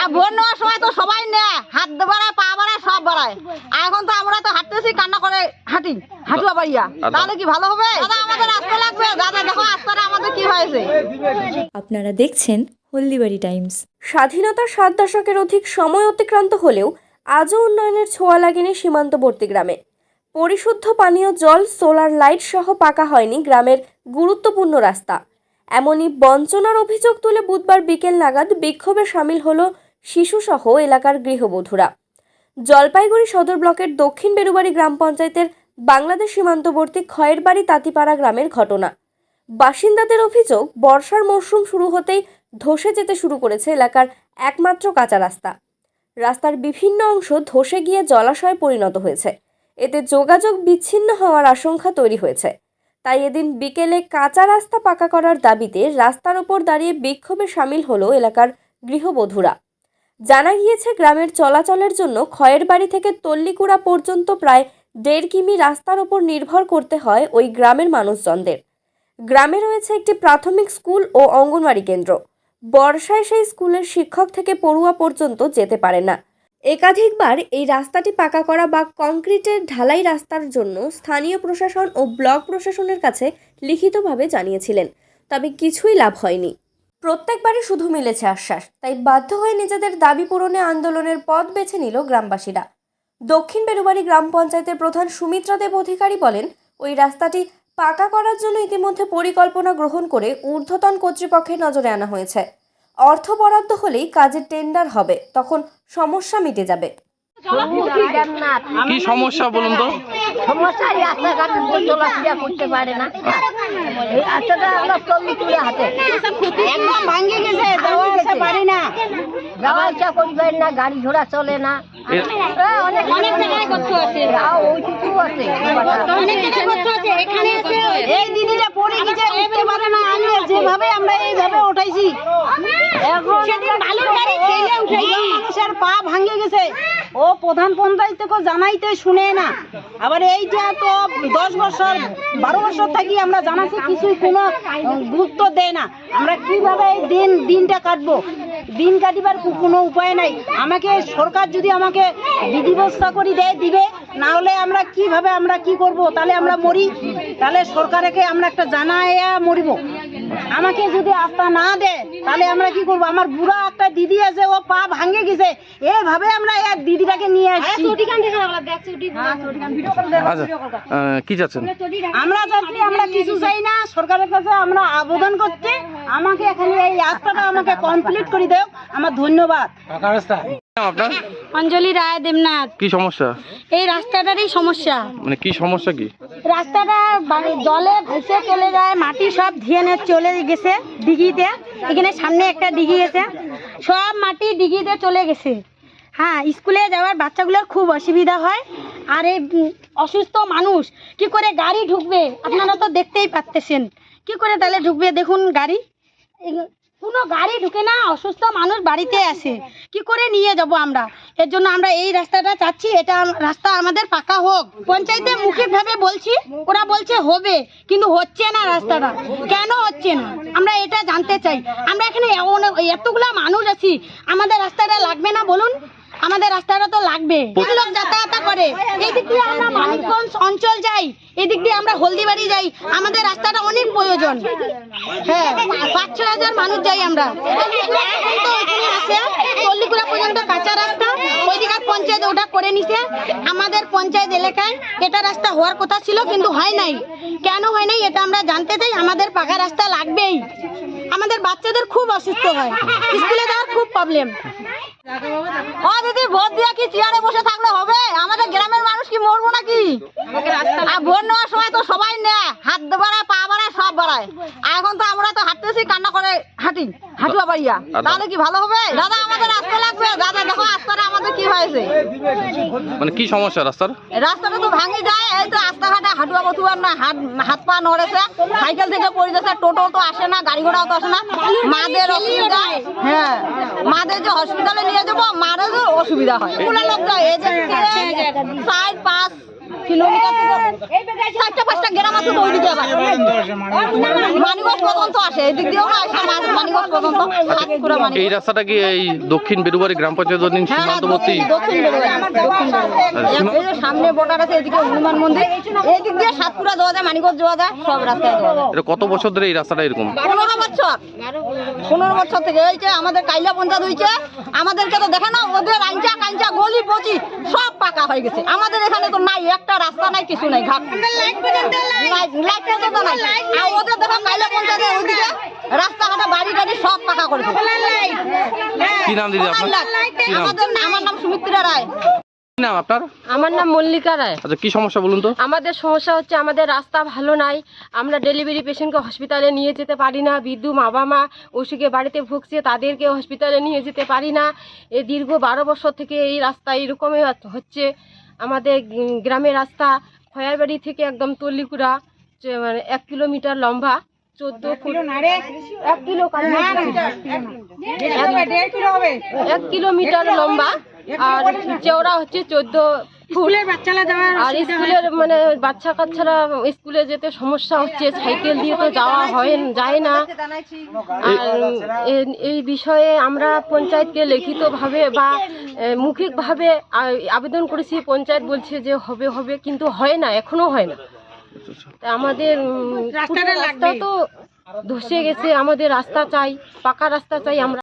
আর vote নেওয়ার সময় তো সবাই নেয়। হাত বাড়ায় পা বাড়ায় সব বাড়ায়। আর এখন তো আমরা তো হাঁটতেছি কান্না করে হাঁটি হাঁটুয়া বাড়িয়া। তাহলে কি ভালো হবে? দাদা আমাদের রাস্তা লাগবে। দাদা দেখো রাস্তাটা আমাদের কি হয়েছে। আপনারা দেখছেন হলদিবাড়ি টাইমস। স্বাধীনতার সাত দশকের অধিক সময় অতিক্রান্ত হলেও আজও উন্নয়নের ছোঁয়া লাগেনি সীমান্তবর্তী গ্রামে। পরিশুদ্ধ পানীয় জল সোলার লাইট সহ পাকা হয়নি গ্রামের গুরুত্বপূর্ণ রাস্তা। এমনই বঞ্চনার অভিযোগ তুলে বুধবার বিকেল নাগাদ বিক্ষোভে সামিল হল শিশুসহ এলাকার গৃহবধূরা। জলপাইগুড়ি সদর ব্লকের দক্ষিণ বেরুবাড়ি গ্রাম পঞ্চায়েতের বাংলাদেশ সীমান্তবর্তী খয়েরবাড়ি তাঁতিপাড়া গ্রামের ঘটনা। বাসিন্দাদের অভিযোগ, বর্ষার মরশুম শুরু হতেই ধসে যেতে শুরু করেছে এলাকার একমাত্র কাঁচা রাস্তা। রাস্তার বিভিন্ন অংশ ধসে গিয়ে জলাশয়ে পরিণত হয়েছে। এতে যোগাযোগ বিচ্ছিন্ন হওয়ার আশঙ্কা তৈরি হয়েছে। তাই এদিন বিকেলে কাঁচা রাস্তা পাকা করার দাবিতে রাস্তার ওপর দাঁড়িয়ে বিক্ষোভে সামিল হলো এলাকার গৃহবধূরা। জানা গিয়েছে, গ্রামের চলাচলের জন্য ক্ষয়ের বাড়ি থেকে তল্লিকুড়া পর্যন্ত প্রায় দেড় কিমি রাস্তার ওপর নির্ভর করতে হয় ওই গ্রামের মানুষজনদের। গ্রামে রয়েছে একটি প্রাথমিক স্কুল ও অঙ্গনওয়াড়ি কেন্দ্র। বর্ষায় সেই স্কুলের শিক্ষক থেকে পড়ুয়া পর্যন্ত যেতে পারে না। একাধিকবার এই রাস্তাটি পাকা করা বা কংক্রিটের ঢালাই রাস্তার জন্য স্থানীয় প্রশাসন ও ব্লক প্রশাসনের কাছে লিখিতভাবে জানিয়েছিলেন, তবে কিছুই লাভ হয়নি। প্রত্যেকবারই শুধু মিলেছে আশ্বাস, তাই বাধ্য হয়ে নিজেদের দাবি পূরণে আন্দোলনের পথ বেছে নিল গ্রামবাসীরা। দক্ষিণ বেরুবাড়ি গ্রাম পঞ্চায়েতের প্রধান সুমিত্রা দেব অধিকারী বলেন, ওই রাস্তাটি পাকা করার জন্য ইতিমধ্যে পরিকল্পনা গ্রহণ করে ঊর্ধ্বতন কর্তৃপক্ষের নজরে আনা হয়েছে। অর্থ বরাদ্দ হলেই কাজের টেন্ডার হবে তখন সমস্যা মিটে যাবে। কি সমস্যা বলুন তো? সমস্যা এই রাস্তাঘাট চলাফেরা করতে পারে না। এই রাস্তাটা আমরা চল্লি তুলে হাতে একদম ভাঙে গেছে যাওয়া আসতে পারি না যাওয়া ইচ্ছা করি পারি না গাড়ি ঘোড়া চলে না। এ, অনেক অনেক জায়গায় কষ্ট আছে। ওইটুকু আছে। অনেক জায়গায় কষ্ট আছে এখানে এই দিদিটা পড়ে গেছে উঠতে পারে না। আমি যেভাবে আমরা এইভাবে উঠাইছি এখন সেদিন বালুর গাড়ি ঠেলে উঠাইছি মানুষের পা ভাঙে গেছে। ও প্রধান পঞ্চায়েত থেকে জানাইতে শুনে না। আবার এইটা তো দশ বছর, বারো বছর থাকি আমরা জানাচ্ছি কিছুই কোনো গুরুত্ব দেয় না। আমরা কীভাবে এই দিন, দিনটা কাটবো? দিন কাটিবার কোনো উপায় নাই। আমাকে সরকার যদি আমাকে বিধি ব্যবস্থা করে দেয়, দিবে, না হলে আমরা কীভাবে, আমরা কি করব? তাহলে আমরা মরি। তাহলে সরকারকে আমরা একটা জানাইয়া মরিব। আমাকে যদি আস্থা না দেয় তাহলে আমরা কি করব? আমার বুড়া একটা দিদি আছে ও পা ভাঙে গেছে। এইভাবে আমরা এক দিদিটাকে নিয়ে আসছি। আচ্ছা আহ, কি যাচ্ছেন আমরা যাচ্ছি আমরা কিছু চাই না। সরকারের কাছে আমরা আবেদন করছি। আমাকে এখানে এই রাস্তাটা আমাকে কমপ্লিট করে দেও। আমার ধন্যবাদ। আপনার? অঞ্জলি রায় দেবনাথ। কি সমস্যা? এই রাস্তাটারই সমস্যা। মানে কি সমস্যা কি? রাস্তাটা বাড়ি- জলে ভেসে চলে যায় মাটি সব ধুয়ে নিয়ে চলে গেছে দিঘিতে এখানে সামনে একটা দিঘি আছে। সব মাটি দিঘিতে চলে গেছে। হ্যাঁ স্কুলে যাওয়ার বাচ্চাগুলোর খুব অসুবিধা হয়। আর এই অসুস্থ মানুষ কি করে গাড়ি ঢুকবে? আপনারা তো দেখতেই পাচ্তেছেন কি করে তাহলে ঢুকবে? দেখুন গাড়ি। কোনো গাড়ি ঢুকে না অসুস্থ মানুষ বাড়িতে আসে। কি করে নিয়ে যাব আমরা? এর জন্য আমরা এই রাস্তাটা চাচ্ছি, এটা রাস্তা আমাদের পাকা হোক। পঞ্চায়েতে মুখিকভাবে বলছি, ওরা বলছে হবে, কিন্তু হচ্ছে না রাস্তাটা। কেন হচ্ছে না? আমরা এটা জানতে চাই। আমরা এখানে এতগুলা মানুষ আছি, আমাদের রাস্তাটা লাগবে না বলুন? আমাদের রাস্তাটা তো লাগবে। লোক যাতায়াত করে। এদিক দিয়ে আমরা মানিকগঞ্জ অঞ্চল যাই এদিক দিয়ে আমরা হলদিবাড়ি যাই আমাদের রাস্তাটা অনেক প্রয়োজন। হ্যাঁ পাঁচ ছ হাজার মানুষ যাই আমরা। ওইখানে পর্যন্ত কাঁচা রাস্তা ওইদিকে পঞ্চায়েত ওটা করে নিছে। আমাদের পঞ্চায়েত এলাকায় এটা রাস্তা হওয়ার কথা ছিল কিন্তু হয় নাই। কেন হয় নাই এটা আমরা জানতে চাই আমাদের পাকা রাস্তা লাগবেই। আমাদের বাচ্চাদের খুব অসুস্থ হয় স্কুলে যাওয়ার খুব প্রবলেম ও দিদি ভোট দিয়া কি চেয়ারে বসে থাকলে হবে? আমাদের গ্রামের মানুষ কি মরবো নাকি? আর ভোট নেওয়ার সময় তো সবাই নেয়। হাত বাড়ায় পা বাড়ায় সব বাড়ায়। এখন তো আমরা তো হাঁটতেছি কান্না করে হাঁটি হাঁটুয়া বাড়িয়া। তাহলে কি ভালো হবে? দাদা আমাদের রাস্তা লাগবে। দাদা দেখো রাস্তাটা আমাদের কি হয়েছে। মানে কি সমস্যা রাস্তার? রাস্তাটা তো ভাঙি যায়। এই তো রাস্তাঘাটে হাঁটুয়া বসুয়ার না হাত হাত পা নড়েছে। সাইকেল থেকে পড়ে যাচ্ছে টোটো তো আসে না গাড়ি ঘোড়াও তো আসে না। মাদের অসুবিধা। হ্যাঁ। মাদের যে হসপিটালে নিয়ে যাব মাদেরও অসুবিধা হয়। লোক যায় এই যে চার পাঁচ চারটা পাঁচটা গ্রাম আছে তো ওইদিকে আবার মানিগঞ্জ পর্যন্ত আসে এদিক দিয়েও আসে মানিগঞ্জ পর্যন্ত। সাতপুরা মানিগঞ্জ এই রাস্তাটা কি এই দক্ষিণ বেরুবাড়ি গ্রাম পঞ্চায়েত অধীন হ্যাঁ, হ্যাঁ, সীমান্তবর্তী? দক্ষিণ- সামনে বর্ডার আছে এদিকে হনুমান মন্দির। এই দিক দিয়ে সাতপুরা যাওয়া যায় মানিকগঞ্জ যাওয়া যায় সব রাস্তায় এটা কত বছর ধরে এই রাস্তাটা এরকম? পনেরো বছর। পনেরো বছর থেকে এই যে আমাদের কাইলা পঞ্চায়েত হয়েছে আমাদেরকে তো দেখে না ওদের আঞ্চা কাঞ্চা গলি পচি সব পাকা হয়ে গেছে। আমাদের এখানে তো নাই একটা রাস্তা নাই কিছু নাই ঘাট। লাইট পর্যন্ত নাই। আর ওদের দেখো কাইলা পঞ্চায়েতের ওইদিকে রাস্তাঘাটে বাড়ি টাড়ি সব পাকা করেছে কি নাম দিদি আপনার? কি নাম? আমাদের আমার নাম সুমিত্রা রায়। নাম আপনার? আমার নাম মল্লিকা রায়। আচ্ছা কি সমস্যা বলুন তো? আমাদের সমস্যা হচ্ছে আমাদের রাস্তা ভালো নাই। আমরা ডেলিভারি পেশেন্টকে হসপিটালে নিয়ে যেতে পারি না। বিদ্যু বাবা মা অসুখে বাড়িতে ভুগছে তাদেরকে হসপিটালে নিয়ে যেতে পারি না। এই দীর্ঘ বারো বছর থেকে এই রাস্তা এরকমই হচ্ছে। আমাদের গ্রামের রাস্তা খয়ারবাড়ি থেকে একদম তল্লিকুড়া মানে এক কিলোমিটার লম্বা চোদ্দ ফুট। এক কিলো এক কিলোমিটার লম্বা আর চওড়া হচ্ছে চোদ্দ আর স্কুলের মানে বাচ্চা কাচ্চারা স্কুলে যেতে সমস্যা হচ্ছে সাইকেল দিয়ে তো যাওয়া হয় যায় না। আর এই বিষয়ে আমরা পঞ্চায়েতকে লিখিতভাবে বা মৌখিকভাবে আবেদন করেছি পঞ্চায়েত বলছে যে হবে হবে কিন্তু হয় না এখনও হয় না। তা আমাদের রাস্তা তো ধসে গেছে আমাদের রাস্তা চাই পাকা রাস্তা চাই আমরা